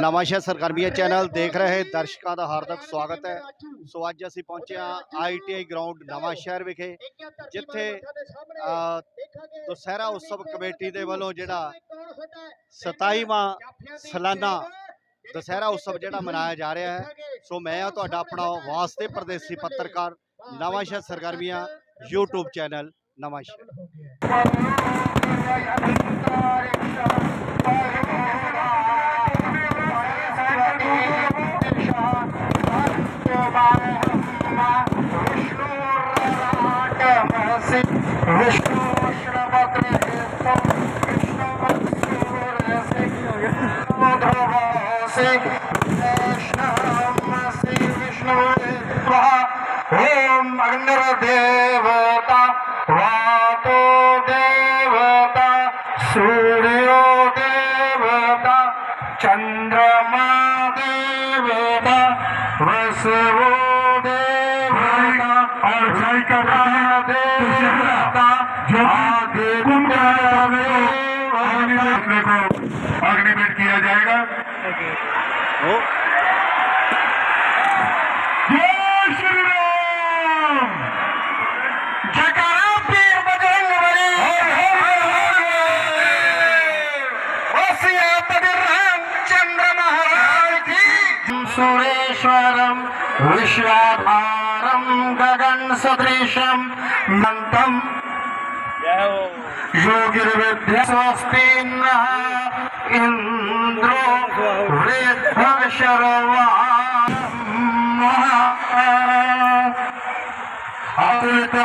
ਨਵਾਂ ਸ਼ਹਿਰ ਸਰਗਰਮੀਆਂ ਚੈਨਲ ਦੇਖ ਰਹੇ ਦਰਸ਼ਕਾਂ ਦਾ ਹਾਰਦਿਕ ਸਵਾਗਤ ਹੈ ਸੋ ਅੱਜ ਅਸੀਂ ਪਹੁੰਚੇ ਹਾਂ ਆਈਟੀਆਈ ਗਰਾਊਂਡ ਨਵਾਂ ਸ਼ਹਿਰ ਵਿਖੇ ਜਿੱਥੇ ਅ, ਦੁਸਹਿਰਾ ਉਤਸਵ ਕਮੇਟੀ ਦੇ ਵੱਲੋਂ ਜਿਹੜਾ 27ਵਾਂ ਸਾਲਾਨਾ ਦੁਸਹਿਰਾ ਉਤਸਵ ਜਿਹੜਾ ਮਨਾਇਆ ਜਾ ਰਿਹਾ ਹੈ ਸੋ ਮੈਂ ਹਾਂ ਤੁਹਾਡਾ ਆਪਣਾ ਵਾਸਤੇ ਪ੍ਰਦੇਸੀ ਪੱਤਰਕਾਰ ਨਵਾਂ ਸ਼ਹਿਰ ਸਰਗਰਮੀਆਂ YouTube ਚੈਨਲ ਸੀ ਵਿਸ਼ਨੂੰ ਸ਼ਰਮਤਰੇ ਤੋਂ ਕ੍ਰਿਸ਼ਨ ਵਰਸੇ ਹੋਇਆ ਸੀ ਮੋਦਰਾ ਸੀ ਸ਼ਾਮ ਸੀ ਵਿਸ਼ਨੂੰ ਵਹਾ ਓਮ ਅਗਨਰ ਦੇਵ विश्वाधारम गगन सदृशम मंतम योगिर्विद्या स्वस्ति नः इन्द्रो वृद्धशर्वा अतुलित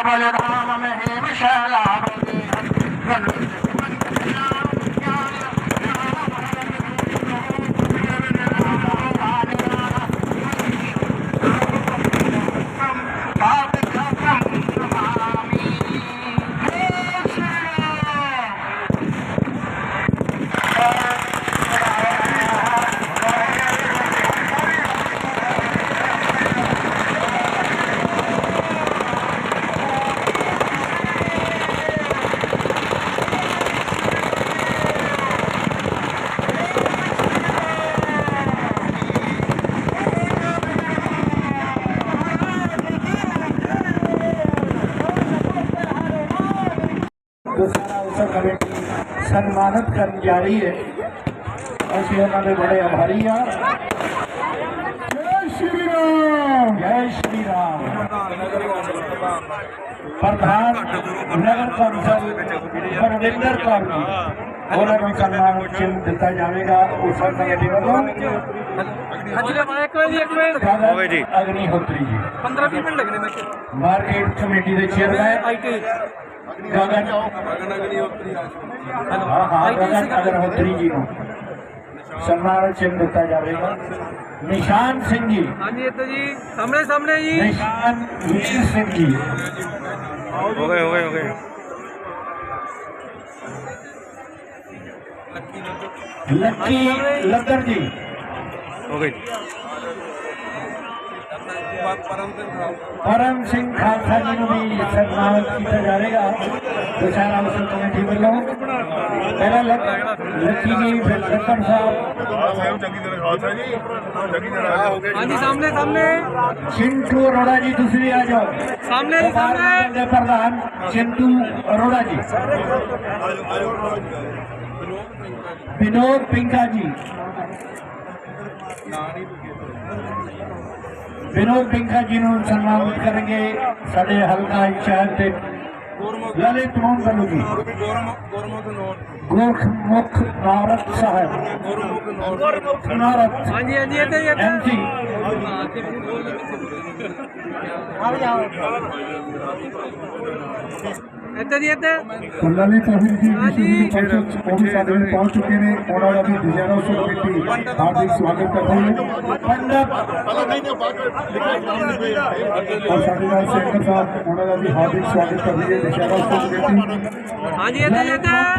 ਸਨਮਾਨਿਤ ਕਰਨ ਜਾ ਰਹੀ ਹੈ। ਅਸੀਂ ਉਹਨਾਂ ਦੇ ਬੜੇ ਆਭਾਰੀ ਹਾਂ। ਜੈ ਸ਼੍ਰੀ ਰਾਮ। ਜੈ ਸ਼੍ਰੀ ਰਾਮ। ਪ੍ਰਧਾਨ ਨਗਰ ਕੌਂਸਲ ਪਰਵਿੰਦਰ ਕੌਰ ਜੀ ਉਹਨਾਂ ਨੂੰ ਸਨਮਾਨ ਚਿੰਨ੍ਹ ਦਿੱਤਾ ਜਾਵੇਗਾ। ਉਸਰ ਕਮੇਟੀ ਵੱਲੋਂ ਇੱਕ ਮਿੰਟ ਜੀ ਇੱਕ ਮਿੰਟ। ਹੋਵੇ ਜੀ। ਅਗਨੀਹੋਤਰੀ ਜੀ। 15 20 ਮਿੰਟ ਲੱਗਣੇ ਮੇਰੇ ਮਾਰਕੀਟ ਕਮੇਟੀ ਦੇ ਚੇਅਰਮੈਨ ਆਈਟੀ ਗਗਨ ਹਾਂ ਹਾਂ ਗਗਨ ਅਗਰਹੋਤਰੀ ਜੀ ਨੂੰ ਸਨਮਾਨ ਚਿੰਨ੍ਹ ਦਿੱਤਾ ਜਾਵੇਗਾ ਨਿਸ਼ਾਨ ਸਿੰਘ ਜੀ ਹਾਂਜੀ ਇੱਥੇ ਜੀ ਸਾਹਮਣੇ ਸਾਹਮਣੇ ਜੀ ਨਿਸ਼ਾਨ ਵੀਰ ਸਿੰਘ ਜੀ ਹੋ ਗਏ ਹੋ ਗਏ ਹੋ ਗਏ ਲੱਕੀ ਲੱਦਰ ਜੀ ਹੋ ਗਏ ਪਰਮ ਸਿੰਘ ਖਾਲਸਾ ਜੀ ਨੂੰ ਵੀ ਸਨਮਾਨ ਕੀਤਾ ਜਾਵੇਗਾ। ਦੁਸਹਿਰਾ ਉਸਰ ਕਮੇਟੀ ਵੱਲੋਂ ਪਹਿਲਾਂ ਲੱਕ- ਲੱਕੀ ਜੀ ਫਿਰ ਲੱਕੜ ਸਾਹਿਬ। ਹਾਂਜੀ ਸਾਹਮਣੇ ਸਾਹਮਣੇ। ਚਿੰਟੂ ਅਰੋੜਾ ਜੀ ਤੁਸੀਂ ਵੀ ਆ ਜਾਓ। ਸਾਹਮਣੇ ਜੀ ਸਾਹਮਣੇ। ਦੇ ਪ੍ਰਧਾਨ ਚਿੰਟੂ ਅਰੋੜਾ ਜੀ। ਵਿਨੋਦ ਪਿੰਕਾ ਜੀ। ਵਿਨੋਦ ਪਿੰਕਾ ਜੀ ਨੂੰ ਸਨਮਾਨਿਤ ਕਰਨਗੇ ਸਾਡੇ ਹਲਕਾ ਇੰਚਾਰਜ ਤੇ ਲਲਿਤ ਮੋਹਨ ਬੱਲੂ ਜੀ। ਗੁਰਮੁਖ ਨਾਰਦ ਸਾਹਿਬ। ਗੁਰਮੁਖ ਨਾਰਦ। ਹਾਂਜੀ ਹਾਂਜੀ ਇੱਥੇ ਹਾਂ, ਇੱਥੇ ਫੋਟੋ ਲੱਗੀ कल्याणी तहसील की विशेष परिषद ओबी सदन पहुंच चुके हैं और अभी डिजाइनों से कमेटी हार्दिक स्वागत करते हैं और साथीदार सेक्टर साहब और अभी हार्दिक स्वागत कर रही है डिजाइनों से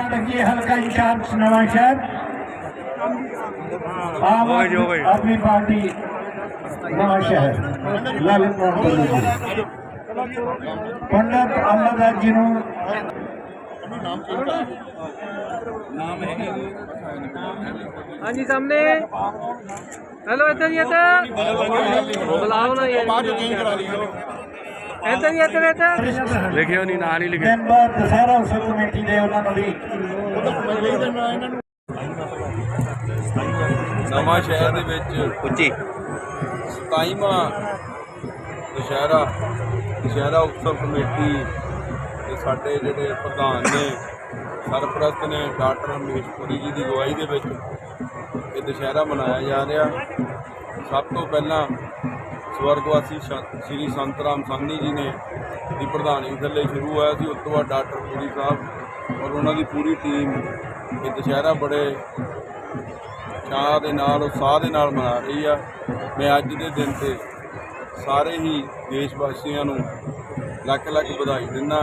कमेटी हल्का इंचार्ज नवाज शहर आम आदमी पार्टी नवाज शहर लालित मोहन ਪੰਡਤ ਅਮਰਦਾਸ ਜੀ ਨੂੰ ਨਾਮ ਹੈ ਹਾਂਜੀ ਸਾਹਮਣੇ। ਹੈਲੋ ਇੱਧਰ ਜੀ ਇੱਧਰ। ਬੁਲਾਓ ਨਾ ਯਾਰ। ਬਾਅਦ ਚੇਂਜ ਕਰਾ ਲਈਓ ਇੱਧਰ ਜੀ ਇੱਧਰ ਇੱਧਰ। ਲਿਖਿਓ ਨਹੀਂ ਨਾਂ ਨਹੀਂ ਲਿਖਿਆ ਦਿਨ ਬਾਅਦ ਦੁਸਹਿਰਾ ਉਸਤ ਕਮੇਟੀ ਦੇ ਉਹਨਾਂ ਨੂੰ ਵੀ। ਨਵਾਂ ਸ਼ਹਿਰ ਦੇ ਵਿੱਚ ਉੱਚੀ। 27ਵਾਂ ਦੁਸਹਿਰਾ ਦੁਸ਼ਹਿਰਾ ਉਤਸਵ ਕਮੇਟੀ ਦੇ ਸਾਡੇ ਜਿਹੜੇ ਪ੍ਰਧਾਨ ਨੇ, ਸਰਪ੍ਰਸਤ ਨੇ, ਡਾਕਟਰ ਹਮੇਸ਼ਪੁਰੀ ਜੀ ਦੀ ਅਗਵਾਈ ਦੇ ਵਿੱਚ ਇਹ ਦੁਸ਼ਹਿਰਾ ਮਨਾਇਆ ਜਾ ਰਿਹਾ। ਸਭ ਤੋਂ ਪਹਿਲਾਂ ਸਵਰਗਵਾਸੀ ਸ਼੍ਰੀ ਸੰਤ ਰਾਮ ਸਾਹਨੀ ਜੀ ਨੇ ਦੀ ਪ੍ਰਧਾਨਗੀ ਥੱਲੇ ਸ਼ੁਰੂ ਹੋਇਆ ਸੀ। ਉਸ ਤੋਂ ਬਾਅਦ ਡਾਕਟਰ ਪੁਰੀ ਸਾਹਿਬ ਔਰ ਉਹਨਾਂ ਦੀ ਪੂਰੀ ਟੀਮ ਇਹ ਦੁਸ਼ਹਿਰਾ ਬੜੇ ਚਾਹ ਦੇ ਨਾਲ, ਉਤਸ਼ਾਹ ਦੇ ਨਾਲ ਮਨਾ ਰਹੀ ਆ। ਮੈਂ ਅੱਜ ਦੇ ਦਿਨ ਤੇ ਸਾਰੇ ਹੀ ਦੇਸ਼ ਵਾਸੀਆਂ ਨੂੰ ਲੱਖ ਲੱਖ ਵਧਾਈ ਦਿੰਦਾ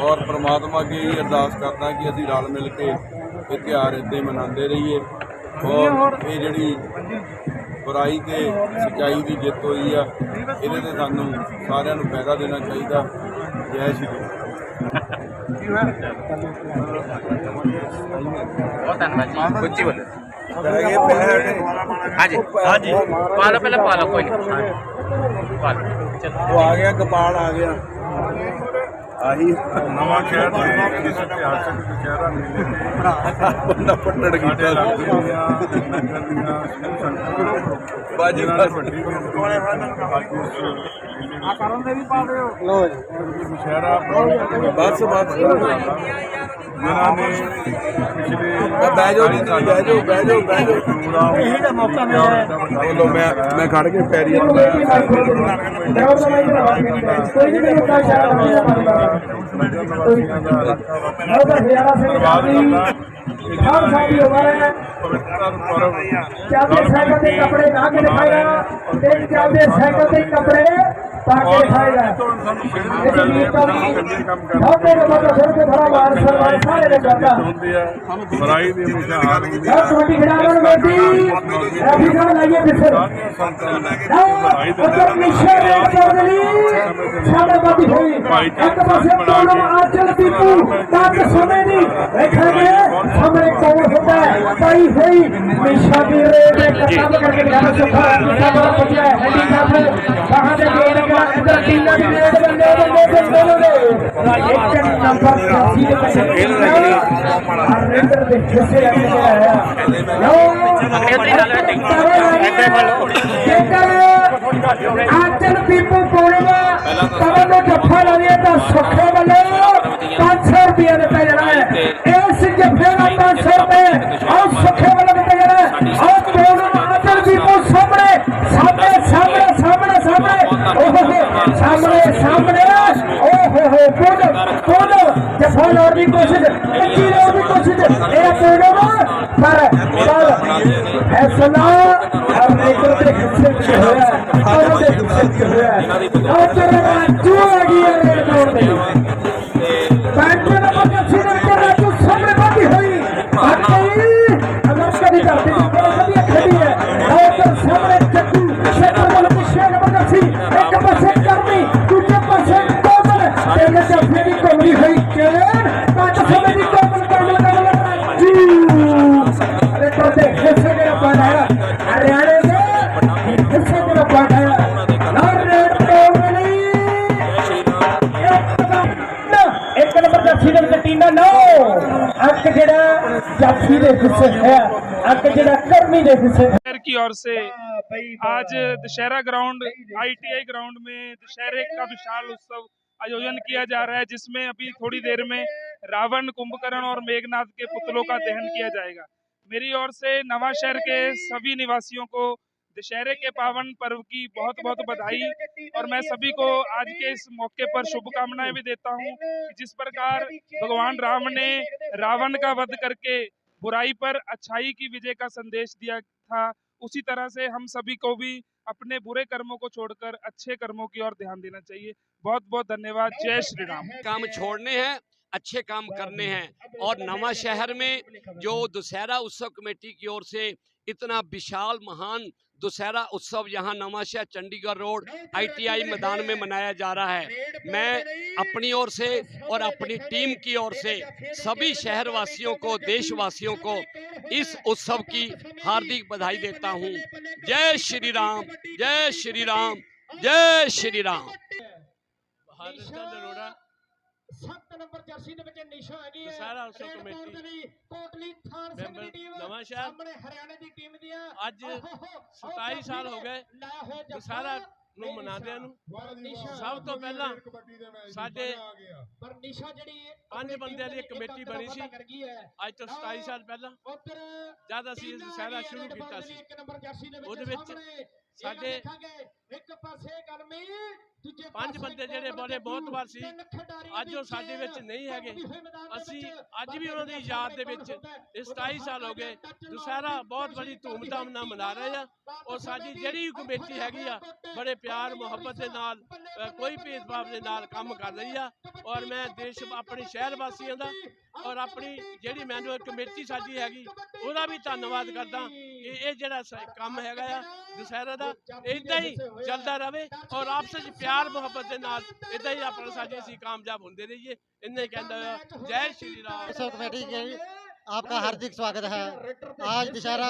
ਔਰ ਪ੍ਰਮਾਤਮਾ ਅੱਗੇ ਇਹ ਅਰਦਾਸ ਕਰਦਾ ਕਿ ਅਸੀਂ ਰਲ ਮਿਲ ਕੇ ਇਹ ਤਿਉਹਾਰ ਇੱਦਾਂ ਹੀ ਮਨਾਉਂਦੇ ਰਹੀਏ। ਔਰ ਇਹ ਜਿਹੜੀ ਬੁਰਾਈ ਤੇ ਸੱਚਾਈ ਦੀ ਜਿੱਤ ਹੋਈ ਆ ਇਹਦੇ ਤੇ ਸਾਨੂੰ ਸਾਰਿਆਂ ਨੂੰ ਫਾਇਦਾ ਦੇਣਾ ਚਾਹੀਦਾ। ਜੈ ਸ਼੍ਰੀ ਰਾਮ ਹਾਂਜੀ। ਹਾਂਜੀ। ਪਾ ਲਓ ਪਹਿਲਾਂ ਪਾ ਲਓ ਕੋਈ ਨਹੀਂ। ਉਹ ਆ ਗਿਆ ਗੋਪਾਲ ਆ ਗਿਆ। ਆਹੀ। ਨਵਾਂ ਸ਼ਹਿਰ ਦੇ ਜਿਸ ਇਤਿਹਾਸਕ ਦੁਸ਼ਹਿਰਾ ਮੇਲੇ ਤੇ ਬੰਦਾ ਪੱਟੜ ਕੀਤਾ। ਬਾਜੀ ਨਾਲ ਵੱਡੀ ਆ ਕਰਨ ਦੇ ਵੀ ਪਾ ਦਿਓ। ਲੋ ਦੁਸ਼ਹਿਰਾ ਬਸ। ਬਸ। ਜਿਨ੍ਹਾਂ ਨੇ ਪਿਛਲੇ ਬਹਿ ਜਾਓ ਜੀ ਬਹਿ ਜਾਓ ਬਹਿ ਜਾਓ ਬਹਿ ਜਾਓ ਇਹੀ ਦਾ ਖੜ ਨਹੀਂ ਸਾਡੀ ਤੇ ਕੇ ਤੇ ਤੇ ਦਿਖਾਇਆ ਇਸ ਗੀਤ ਦਾ ਵੀ ਬਹੁਤੇ ਦੇ ਮਤਲਬ ਸਿਰ ਤੇ ਭਰਾ ਮਾਰ ਸਰਵਾਰ ਸਾਰੇ ਦੇ ਕਰਦਾ ਬੁਰਾਈ ਦੀ ਹਮੇਸ਼ਾ ਹਾਰ ਹੁੰਦੀ ਯਾਰ ਤੁਹਾਡੀ ਖਿਡਾਰਨ ਬੇਟੀ ਰਫੀ ਸਾਹਿਬ ਲਾਈਏ ਪਿੱਛੇ ਉਧਰ ਰੇਡ ਕਰ ਲਈ ਸਾਡੇ ਬਾਤੀ ਹੋਈ। ਇੱਕ ਪਾਸੇ ਕੋਲੋਂ ਆਚਲ ਪੀਪੂ ਤੱਕ ਸਮੇਂ ਦੀ ਵੇਖਾਂਗੇ। ਸਾਹਮਣੇ ਕੌਣ ਹੁੰਦਾ ਹੈ? ਪਾਈ ਹੋਈ। ਨਿਸ਼ਾ ਦੀ ਰੇਡ ਇੱਕ ਕੰਮ ਕਰਕੇ ਗੱਲ ਸੁਖਾ ਬੜਾ ਪੁੱਛਿਆ ਹੈਂਡੀਕੈਪ ਕਹਾਂ ਦੇ ਗੇੜ ਕਰਾ ਇਧਰ ਟੀਨਾ ਦੀ ਰੇਡ ਬੰਦੇ ਬੰਦੇ ਬੰਦੇ ਬੰਦੇ ਇੱਕ ਨੰਬਰ 80 ਦੇ ਪੈਸੇ ਹਰਿੰਦਰ ਦੇ ਹਿੱਸੇ ਆ ਕੇ ਆਇਆ ਜੇਕਰ ਆਚਲ ਪੀਪੂ ਕੋਲਵਾ ਕਦੋਂ ਨੂੰ ਜੱਫਾ ਲਾਵੇ ਤਾਂ ਸੁੱਖੇ ਵੱਲੋਂ 500 ਰੁਪਏ ਦਿੱਤਾ ਜਾਣਾ ਹੈ ਇਸ ਜੱਫੇ ਦਾ 500 ਰੁਪਏ ਆਹ ਸੁੱਖੇ ਵੱਲੋਂ ਦਿੱਤਾ ਜਾਣਾ ਹੈ ਆਹ ਕੋਲਵਾ ਆਚਲ ਪੀਪੂ ਸਾਹਮਣੇ ਸਾਹਮਣੇ ਸਾਹਮਣੇ ਸਾਹਮਣੇ ਸਾਹਮਣੇ ਓਹ ਸਾਹਮਣੇ ਸਾਹਮਣੇ ਓਹ ਹੋ ਹੋ ਕੋਲ ਕੋਲ ਲਾਉਣ ਦੀ ਕੋਸ਼ਿਸ਼ ਕੱਚੀ ਲਾਉਣ ਦੀ ਕੋਸ਼ਿਸ਼। ਇਹ ਕੋਲਵਾ ਪਰ ਪਰ ਫੈਸਲਾ ਅਰਨੇਕਰ ਦੇ ਹਿੱਸੇ ਵਿੱਚ ਹੋਇਆ ਉਹਨਾਂ ਦੇ ਹਿੱਸੇ ਵਿੱਚ ਹੋਇਆ। ਉਹ ਤੇਰੇ ਰਾਜੂ की ओर से हाँ, आज दशहरा ग्राउंड आईटीआई ग्राउंड में दशहरे का विशाल उत्सव आयोजन किया जा रहा है जिसमें अभी थोड़ी देर में रावण कुंभकर्ण और मेघनाथ के पुतलों का दहन किया जाएगा। मेरी ओर से नवाशहर के सभी निवासियों को दशहरे के पावन पर्व की बहुत बहुत बधाई और मैं सभी को आज के इस मौके पर शुभकामनाएँ भी देता हूँ कि जिस प्रकार भगवान राम ने रावण का वध करके बुराई पर अच्छाई की विजय का संदेश दिया था उसी तरह से हम सभी को भी अपने बुरे कर्मों को छोड़कर अच्छे कर्मों की ओर ध्यान देना चाहिए। बहुत बहुत धन्यवाद जय श्री राम। काम छोड़ने हैं अच्छे काम करने हैं। और नवा शहर में जो दशहरा उत्सव कमेटी की ओर से इतना विशाल महान दशहरा उत्सव यहाँ नवा शहर चंडीगढ़ रोड आईटीआई मैदान में मनाया जा रहा है। मैं अपनी ओर से और अपनी टीम की ओर से सभी शहरवासियों को देशवासियों को इस उत्सव की हार्दिक बधाई देता हूँ। जय श्री राम जय श्री राम जय श्री राम। ਨੰਬਰ ਜਰਸੀ ਦੇ ਵਿੱਚ ਨਿਸ਼ਾ ਹੈਗੀ ਹੈ। ਸਾਰਾ ਕਮੇਟੀ। ਕੋਟ ਦੇ ਲਈ ਕੋਟਲੀ ਥਾਣ ਸਿੰਘ ਦੀ ਟੀਮ ਨਵਾਂ ਸ਼ਹਿਰ। ਸਾਹਮਣੇ ਹਰਿਆਣੇ ਦੀ ਟੀਮ ਦੀਆਂ ਅੱਜ ਓਹੋ, 27 ਸਾਲ ਹੋ ਗਏ। ਦਸ਼ਹਰਾ ਨੂੰ ਮਨਾਉਂਦਿਆਂ ਨੂੰ। ਸਭ ਤੋਂ ਪਹਿਲਾਂ ਸਾਡੇ ਪਰ ਨਿਸ਼ਾ ਜਿਹੜੀ ਪੰਜ ਬੰਦਿਆਂ ਦੀ ਕਮੇਟੀ ਬਣੀ ਸੀ। ਅੱਜ ਤੋਂ 27 ਸਾਲ ਪਹਿਲਾਂ। ਉੱਧਰ ਜਦ ਅਸੀਂ ਸ਼ੁਰੂ ਨੇ ਕੀਤਾ ਸੀ। ਉਹਦੇ ਵਿੱਚ ਸਾਡੇ ਇੱਕ ਪਾਸੇ ਪੰਜ ਬੰਦੇ ਜਿਹੜੇ ਬੜੇ ਗੱਭਰੂ, ਮੋਹਤਬਾਰ ਸੀ, ਅੱਜ ਉਹ ਸਾਡੇ ਵਿੱਚ ਨਹੀਂ ਹੈਗੇ। ਅਸੀਂ ਅੱਜ ਵੀ ਉਹਨਾਂ ਦੀ ਯਾਦ ਦੇ ਵਿੱਚ ਇਹ 27 ਸਾਲ ਹੋ ਗਏ। ਦੁਸਹਿਰਾ ਬਹੁਤ ਬੜੀ ਧੂਮਧਾਮ ਨਾਲ ਮਨਾ ਰਹੇ ਆ। ਔਰ ਸਾਡੀ ਜਿਹੜੀ ਕਮੇਟੀ ਹੈਗੀ ਆ ਬੜੇ ਪਿਆਰ ਮੁਹੱਬਤ ਦੇ ਨਾਲ ਕੋਈ ਭੇਦਭਾਵ ਦੇ ਨਾਲ ਕੰਮ ਕਰ ਰਹੀ ਆ। ਔਰ ਮੈਂ ਦੇਸ਼ ਆਪਣੇ ਸ਼ਹਿਰ ਵਾਸੀਆਂ ਦਾ ਔਰ ਆਪਣੀ ਜਿਹੜੀ ਮੈਨੂਅਲ ਕਮੇਟੀ ਸਾਡੀ ਹੈਗੀ ਉਹਦਾ ਵੀ ਧੰਨਵਾਦ ਕਰਦਾ। ਕਿ ਇਹ ਜਿਹੜਾ ਸ- ਕੰਮ ਹੈਗਾ ਆ ਦੁਸਹਿਰਾ ਦਾ ਇਦਾਂ ਹੀ ਚੱਲਦਾ ਰਵੇ ਔਰ ਆਪਸ ਵਿੱਚ ਪਿਆਰ ਮੁਹੱਬਤ ਦੇ ਨਾਲ ਇਦਾਂ ਹੀ ਆਪਣਾ ਸਾਡੇ ਅਸੀਂ ਕਾਮਯਾਬ ਹੁੰਦੇ ਰਹੀਏ ਇੰਨਾ ਹੀ ਕਹਿੰਦਾ ਹੋਇਆ ਜੈ ਸ਼੍ਰੀ ਰਾਮ उत्सव कमेटी के आपका हार्दिक स्वागत है आज दशहरा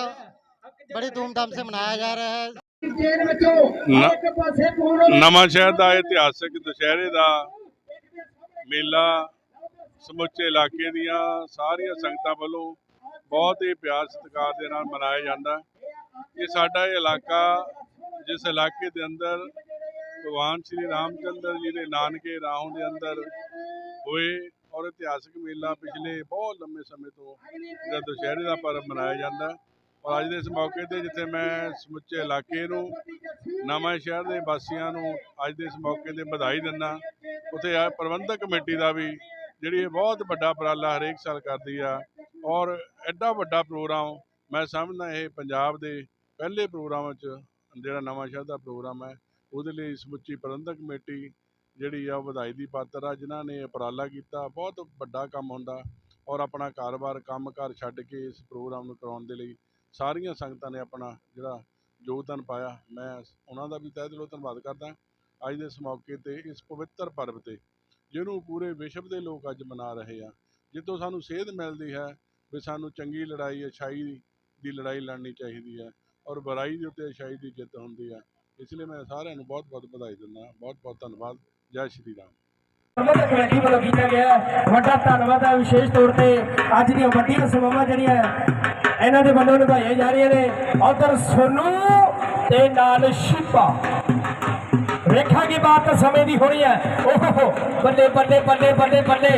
बड़ी धूमधाम से मनाया जा रहा है ਜੇਲ੍ਹ ਵਿੱਚੋਂ ਨਾ- ਇੱਕ ਪਾਸੇ ਪੂਰਨ ਨਵਾਂ ਸ਼ਹਿਰ ਦਾ ਇਤਿਹਾਸਕ ਦੁਸ਼ਹਿਰੇ ਦਾ ਮੇਲਾ ਸਮੁੱਚੇ ਇਲਾਕੇ ਦੀਆਂ ਸਾਰੀਆਂ ਸੰਗਤਾਂ ਵੱਲੋਂ ਬਹੁਤ ਹੀ ਪਿਆਰ ਸਤਿਕਾਰ ਦੇ ਨਾਲ ਮਨਾਇਆ ਜਾਂਦਾ ਇਹ ਸਾਡਾ ਇਹ ਇਲਾਕਾ, ਜਿਸ ਇਲਾਕੇ ਦੇ ਅੰਦਰ ਭਗਵਾਨ ਸ਼੍ਰੀ ਰਾਮਚੰਦਰ ਜੀ ਦੇ ਨਾਨਕੇ ਰਾਹੋਂ ਦੇ ਅੰਦਰ ਹੋਏ ਔਰ ਇਤਿਹਾਸਕ ਮੇਲਾ ਪਿਛਲੇ ਬਹੁਤ ਲੰਮੇ ਸਮੇਂ ਤੋਂ ਜਿਹੜਾ ਦੁਸ਼ਹਿਰੇ ਦਾ ਪਰਬ ਮਨਾਇਆ ਜਾਂਦਾ ਔਰ ਅੱਜ ਦੇ ਇਸ ਮੌਕੇ ਤੇ ਜਿੱਥੇ ਮੈਂ ਸਮੁੱਚੇ ਇਲਾਕੇ ਨੂੰ ਨਵਾਂ ਸ਼ਹਿਰ ਦੇ ਵਾਸੀਆਂ ਨੂੰ ਅੱਜ ਦੇ ਇਸ ਮੌਕੇ ਤੇ ਵਧਾਈ ਦਿੰਦਾ ਉੱਥੇ ਆ ਪ੍ਰਬੰਧਕ ਕਮੇਟੀ ਦਾ ਵੀ ਜਿਹੜੀ ਇਹ ਬਹੁਤ ਵੱਡਾ ਉਪਰਾਲਾ ਹਰੇਕ ਸਾਲ ਕਰਦੀ ਆ। ਔਰ ਐਡਾ ਵੱਡਾ ਪ੍ਰੋਗਰਾਮ, ਮੈਂ ਸਮਝਦਾ ਇਹ ਪੰਜਾਬ ਦੇ ਪਹਿਲੇ ਪ੍ਰੋਗਰਾਮਾਂ 'ਚ ਜਿਹੜਾ ਨਵਾਂ ਸ਼ਹਿਰ ਦਾ ਪ੍ਰੋਗਰਾਮ ਹੈ, ਉਹਦੇ ਲਈ ਸਮੁੱਚੀ ਪ੍ਰਬੰਧਕ ਕਮੇਟੀ ਜਿਹੜੀ ਆ ਉਹ ਵਧਾਈ ਦੀ ਪਾਤਰ ਆ, ਜਿਨ੍ਹਾਂ ਨੇ ਉਪਰਾਲਾ ਕੀਤਾ, ਬਹੁਤ ਵੱਡਾ ਕੰਮ ਹੁੰਦਾ ਔਰ ਆਪਣਾ ਕਾਰੋਬਾਰ, ਕੰਮਕਾਰ ਛੱਡ ਕੇ ਇਸ ਪ੍ਰੋਗਰਾਮ ਨੂੰ ਕਰਾਉਣ ਦੇ ਲਈ ਸਾਰੀਆਂ ਸੰਗਤਾਂ ਨੇ ਆਪਣਾ ਜਿਹੜਾ ਯੋਗਦਾਨ ਪਾਇਆ। ਮੈਂ ਉਹਨਾਂ ਦਾ ਵੀ ਤਹਿ ਦਿਲੋਂ ਧੰਨਵਾਦ ਕਰਦਾ ਅੱਜ ਦੇ ਇਸ ਮੌਕੇ ਤੇ, ਇਸ ਪਵਿੱਤਰ ਪਰਬ ਤੇ, ਜਿਹਨੂੰ ਪੂਰੇ ਵਿਸ਼ਵ ਦੇ ਲੋਕ ਅੱਜ ਮਨਾ ਰਹੇ ਆ, ਜਿੱਥੋਂ ਸਾਨੂੰ ਸੇਧ ਮਿਲਦੀ ਹੈ ਵੀ ਸਾਨੂੰ ਚੰਗੀ ਲੜਾਈ, ਅੱਛਾਈ ਦੀ ਲੜਾਈ ਲੜਨੀ ਚਾਹੀਦੀ ਹੈ ਔਰ ਬੁਰਾਈ ਦੇ ਉੱਤੇ ਅੱਛਾਈ ਦੀ ਜਿੱਤ ਹੁੰਦੀ ਹੈ। ਇਸ ਲਈ ਮੈਂ ਸਾਰਿਆਂ ਨੂੰ ਬਹੁਤ ਬਹੁਤ ਵਧਾਈ ਦਿੰਦਾ ਬਹੁਤ ਬਹੁਤ ਧੰਨਵਾਦ। ਜੈ ਸ਼੍ਰੀ ਰਾਮ। ਪ੍ਰਬੰਧਕ ਕਮੇਟੀ ਵੱਲੋਂ ਕੀਤਾ ਗਿਆ ਵੱਡਾ ਧੰਨਵਾਦ ਹੈ ਵਿਸ਼ੇਸ਼ ਤੌਰ ਤੇ ਅੱਜ ਦੀਆਂ ਵੱਡੀਆਂ ਸਮਾਵਾਂ ਜਿਹੜੀਆਂ ਇਹਨਾਂ ਦੇ ਵੱਲੋਂ ਨਿਭਾਈਆਂ ਜਾ ਰਹੀਆਂ ਨੇ। ਉਧਰ ਸੋਨੂ ਤੇ ਨਾਲ ਸ਼ਿਪਾ। ਵੇਖਾਂਗੇ ਬਾਤ ਸਮੇਂ ਦੀ ਹੋਣੀ ਹੈ। ਓਹੋ, ਬੱਲੇ ਬੱਲੇ ਬੱਲੇ ਬੱਲੇ ਬੱਲੇ।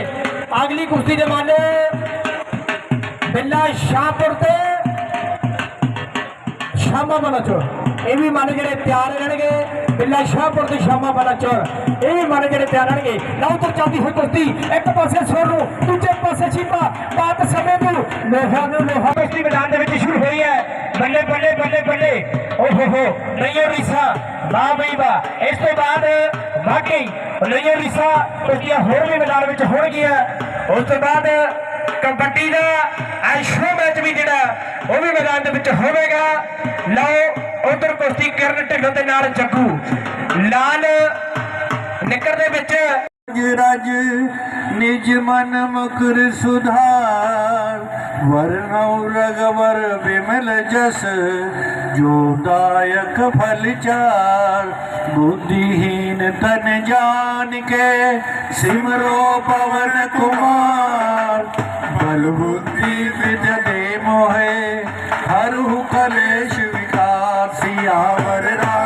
ਅਗਲੀ ਕੁਸ਼ਤੀ ਦੇ ਮਾਲੇ ਬਿੱਲਾ ਸ਼ਾਹਪੁਰ ਤੇ ਸ਼ਾਮਾ ਵਾਲਾ ਚੋਰ ਇਹ ਵੀ ਮਨ ਜਿਹੜੇ ਤਿਆਰ ਰਹਿਣਗੇ ਬਿੱਲਾ ਸ਼ਾਹਪੁਰ ਤੇ ਸ਼ਾਮਾ ਵਾਲਾ ਚੋਰ ਇਹ ਵੀ ਮਨ ਜਿਹੜੇ ਤਿਆਰ ਰਹਿਣਗੇ ਲਓ ਤੋਂ ਚੱਲਦੀ ਹੋਈ ਕੁਸ਼ਤੀ ਇੱਕ ਪਾਸੇ ਸੋਨੂ ਦੂਜੇ ਪਾਸੇ ਛੀਪਾ ਬਾਤ ਸਮੇਂ ਨੂੰ ਲੋਹਾ ਨੂੰ ਲੋਹਾ ਕੁਸ਼ਤੀ ਮੈਦਾਨ ਦੇ ਵਿੱਚ ਸ਼ੁਰੂ ਹੋਈ ਹੈ ਬੱਲੇ ਬੱਲੇ ਬੱਲੇ ਬੱਲੇ ਓਹੋ ਹੋ ਨਈਓ ਰਿਸਾ ਵਾਹ ਬਈ ਵਾਹ ਇਸ ਤੋਂ ਬਾਅਦ ਵਾਕਈ ਨਈਓ ਰਿਸਾ ਕੁਸ਼ਤੀਆਂ ਹੋਰ ਵੀ ਮੈਦਾਨ ਵਿੱਚ ਹੋਣਗੀਆਂ ਉਸ ਤੋਂ ਬਾਅਦ ਕਬੱਡੀ ਦਾ ਐਸ਼ੋ ਮੈਚ ਵੀ ਜਿਹੜਾ, ਉਹ ਵੀ ਮੈਦਾਨ ਦੇ ਵਿੱਚ ਹੋਵੇਗਾ। ਲਓ, ਉਧਰ ਕੁਸ਼ਤੀ ਕਰਨ ਢਿੱਲੋਂ ਦੇ ਨਾਲ ਜੱਗੂ। ਲਾਲ ਨਿੱਕਰ ਦੇ ਵਿੱਚ। ਰਜ ਨਿਜ ਮਨ ਮੁਕਰ ਸੁਧਾਰ। ਵਰਨਉ ਰਗਵਰ ਬਿਮਲ ਜਸ, ਜੋ ਦਾਇਕ ਫਲ ਚਾਰ। ਬੁੱਧੀਹੀਨ ਤਨ ਜਾਣ ਕੇ ਸਿਮਰੋ ਪਵਨ ਕੁਮਾਰ। बल बुद्धि विद दे मोहे हरहु कलेश विकार सियावर राम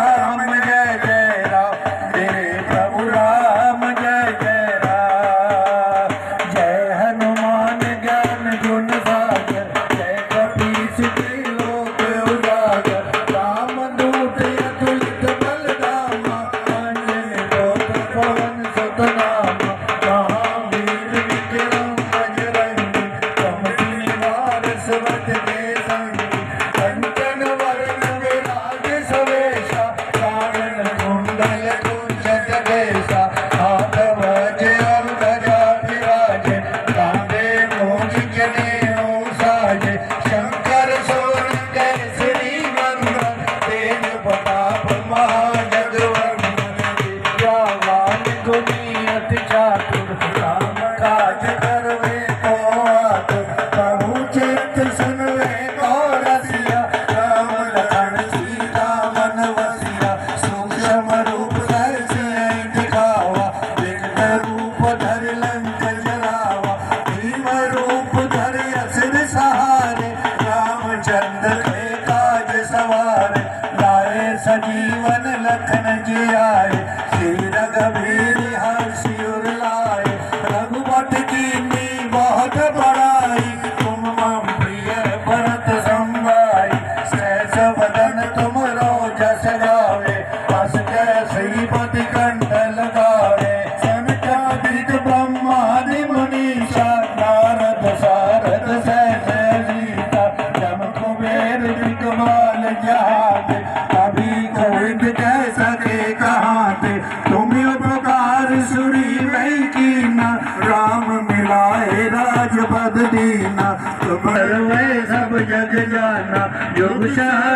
Yeah.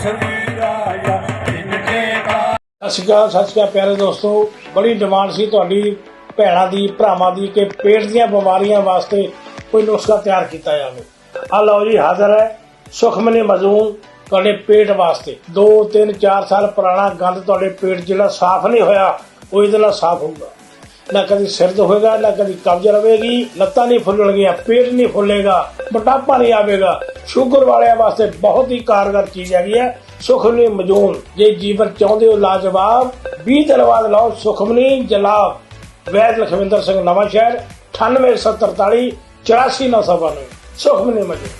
ਸਤਿ ਸ਼੍ਰੀ ਅਕਾਲ, ਸਤਿ ਸ਼੍ਰੀ ਅਕਾਲ ਪਿਆਰੇ ਦੋਸਤੋ। ਬੜੀ ਡਿਮਾਂਡ ਸੀ ਤੁਹਾਡੀ ਭੈਣਾਂ ਦੀ, ਭਰਾਵਾਂ ਦੀ ਕਿ ਪੇਟ ਦੀਆਂ ਬਿਮਾਰੀਆਂ ਵਾਸਤੇ ਕੋਈ ਨੁਸਖਾ ਤਿਆਰ ਕੀਤਾ ਜਾਵੇ। ਆ ਲਓ ਜੀ, ਹਾਜ਼ਰ ਹੈ ਸੁਖਮਨੀ ਮਜ਼ੂਨ ਤੁਹਾਡੇ ਪੇਟ ਵਾਸਤੇ। 2 3 4 ਸਾਲ ਪੁਰਾਣਾ ਗੰਦ ਤੁਹਾਡੇ ਪੇਟ ਜਿਹੜਾ ਸਾਫ਼ ਨਹੀਂ ਹੋਇਆ, ਉਹ ਇਹਦੇ ਨਾਲ ਸਾਫ਼ ਹੋਊਗਾ। ਨਾ ਕਦੀ ਸਿਰ ਹੋਏਗਾ ਨਾ ਕਦੀ ਕਬਜ਼ ਰਵੇਗੀ ਲੱਤਾਂ ਨਹੀਂ ਫੁੱਲਣਗੀਆਂ, ਪੇਟ ਨਹੀਂ ਫੁੱਲੇਗਾ, ਮੋਟਾਪਾ ਨਹੀਂ ਆਵੇਗਾ। ਸ਼ੂਗਰ ਵਾਲਿਆਂ ਵਾਸਤੇ ਬਹੁਤ ਹੀ ਕਾਰਗਰ ਚੀਜ਼ ਹੈਗੀ ਹੈ, ਸੁਖਮਨੀ ਮਜੂਨ। ਜੇ ਜੀਵਨ ਚਾਹੁੰਦੇ ਹੋ ਲਾਜਵਾਬ 20 ਦਿਨ ਬਾਅਦ ਲਓ, ਸੁਖਮਨੀ ਜਲਾਬ। ਵੈਦ ਲਖਵਿੰਦਰ ਸਿੰਘ ਨਵਾਂ ਸ਼ਹਿਰ 98743 84992 ਸੁਖਮਨੀ ਮਜੂਨ।